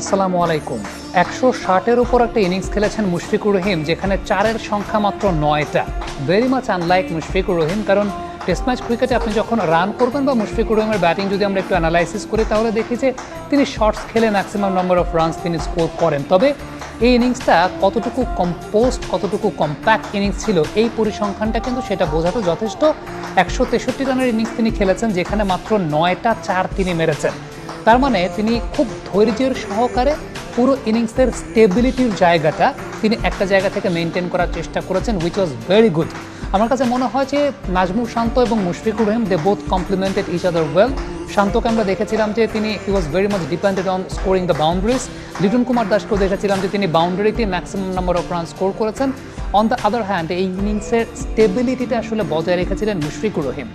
আসসালামু আলাইকুম। একশো ষাটের উপর একটা ইনিংস খেলেছেন মুশফিকুর রহিম, যেখানে চারের সংখ্যা মাত্র নয়টা। Very much unlike Mushfiqur Rahim, কারণ টেস্ট ম্যাচ ক্রিকেটে আপনি যখন রান করবেন বা মুশফিকুর রহিমের ব্যাটিং যদি আমরা একটু অ্যানালাইসিস করি, তাহলে দেখি যে তিনি শর্টস খেলে ম্যাক্সিমাম নাম্বার অফ রানস তিনি স্কোর করেন। তবে এই ইনিংসটা কতটুকু কম্পোস্ট কতটুকু কম্প্যাক্ট ইনিংস ছিল, এই পরিসংখ্যানটা কিন্তু সেটা বোঝাতে যথেষ্ট। একশো তেষট্টি রানের ইনিংস তিনি খেলেছেন, যেখানে মাত্র নয়টা চার তিনি মেরেছেন। তার মানে তিনি খুব ধৈর্যের সহকারে পুরো ইনিংসের স্টেবিলিটির জায়গাটা তিনি একটা জায়গা থেকে মেনটেন করার চেষ্টা করেছেন উইচ ওয়াজ ভেরি গুড আমার কাছে মনে হয় যে নাজমুল শান্ত এবং Mushfiqur Rahim they both complemented each other well শান্তকে আমরা দেখেছিলাম যে তিনি he was very much depended on scoring the boundaries Liton Kumar দাসকেও দেখেছিলাম যে তিনি বাউন্ডারিতে maximum number of run score করেছেন। অন দ্য আদার হ্যান্ড এই ইনিংসের স্টেবিলিটিটা আসলে বজায় রেখেছিলেন মুশফিকুর রহিম।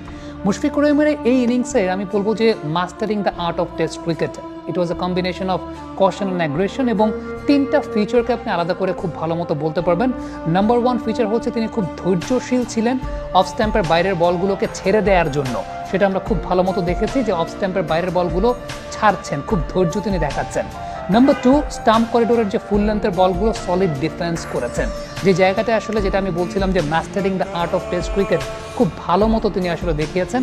মুশফিকুর রহিমের এই ইনিংসে আমি বলব যে mastering the art of test cricket it was a combination of caution and aggression এবং তিনটা ফিচারকে আপনি আলাদা করে খুব ভালো মতো বলতে পারবেন। নাম্বার ওয়ান ফিচার হচ্ছে তিনি খুব ধৈর্যশীল ছিলেন অফ স্ট্যাম্পের বাইরের বলগুলোকে ছেড়ে দেওয়ার জন্য। সেটা আমরা খুব ভালো মতো দেখেছি যে অফ স্ট্যাম্পের বাইরের বলগুলো ছাড়ছেন, খুব ধৈর্য তিনি দেখাচ্ছেন। নাম্বার টু স্টাম্প করিডোরের যে ফুল লেন্থের বলগুলো সলিড ডিফেন্স করেছেন। যে জায়গাটা আসলে যেটা আমি বলছিলাম যে mastering the art of test cricket খুব ভালো মতো তিনি আসলে দেখিয়েছেন।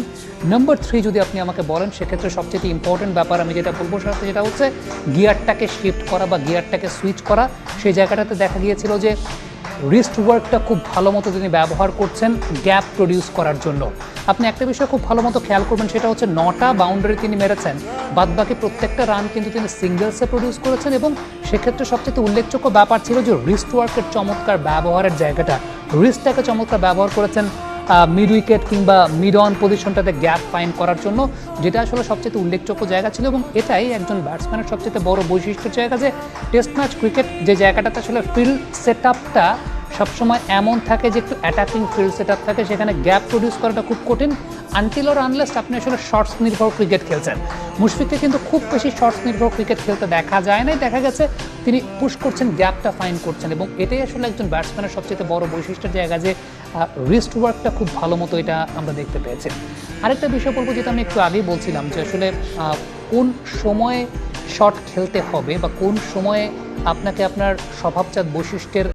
নাম্বার থ্রি যদি আপনি আমাকে বলেন, সেক্ষেত্রে সবচেয়ে ইম্পর্টেন্ট ব্যাপার আমি যেটা বলব সেটা যেটা হচ্ছে গিয়ারটাকে শিফট করা বা গিয়ারটাকে সুইচ করা। সেই জায়গাটাতে দেখা গিয়েছিল যে রিস্ট ওয়ার্কটা খুব ভালো মতো তিনি ব্যবহার করছেন গ্যাপ প্রডিউস করার জন্য। আপনি একটা বিষয় খুব ভালো মতো খেয়াল করবেন, সেটা হচ্ছে নটা বাউন্ডারি তিনি মেরেছেন। বাদ বাকি প্রত্যেকটা রান কিন্তু তিনি সিঙ্গেলসে প্রডিউস করেছেন এবং সেক্ষেত্রে সবচেয়ে উল্লেখযোগ্য ব্যাপার ছিল যে রিস্ট ওয়ার্কের চমৎকার ব্যবহারের জায়গাটা। রিস্টটাকে চমৎকার ব্যবহার করেছেন মিড উইকেট কিংবা মিড অন পজিশনটাতে গ্যাপ ফাইন করার জন্য, যেটা আসলে সবচেয়ে উল্লেখযোগ্য জায়গা ছিল এবং এটাই একজন ব্যাটসম্যানের সবচেয়ে বড় বৈশিষ্ট্যের জায়গা যে টেস্ট ম্যাচ ক্রিকেট যে জায়গাটাতে আসলে ফিল্ড সেট আপটা সবসময় এমন থাকে যে একটু অ্যাটাকিং ফিল্ড সেট থাকে সেখানে গ্যাপ প্রডিউস করাটা খুব কঠিন আনটিল ওর আনলেস আপনি আসলে শর্টস নির্ভর ক্রিকেট খেলছেন। মুশফিককে কিন্তু খুব বেশি শর্টস নির্ভর ক্রিকেট খেলতে দেখা যায় নাই। দেখা গেছে তিনি পুশ করছেন গ্যাপটা ফাইন করছেন এবং এটাই আসলে একজন ব্যাটসম্যানের সবচেয়ে বড় বৈশিষ্ট্যের জায়গা যে রিস্ট ওয়ার্কটা খুব ভালো মতো এটা আমরা দেখতে পেয়েছি। আরেকটা বিষয় বলব যেটা আমি একটু আগেই বলছিলাম যে আসলে কোন সময়ে শট খেলতে হবে বা কোন সময়ে আপনাকে আপনার স্বভাবজাত বৈশিষ্ট্যের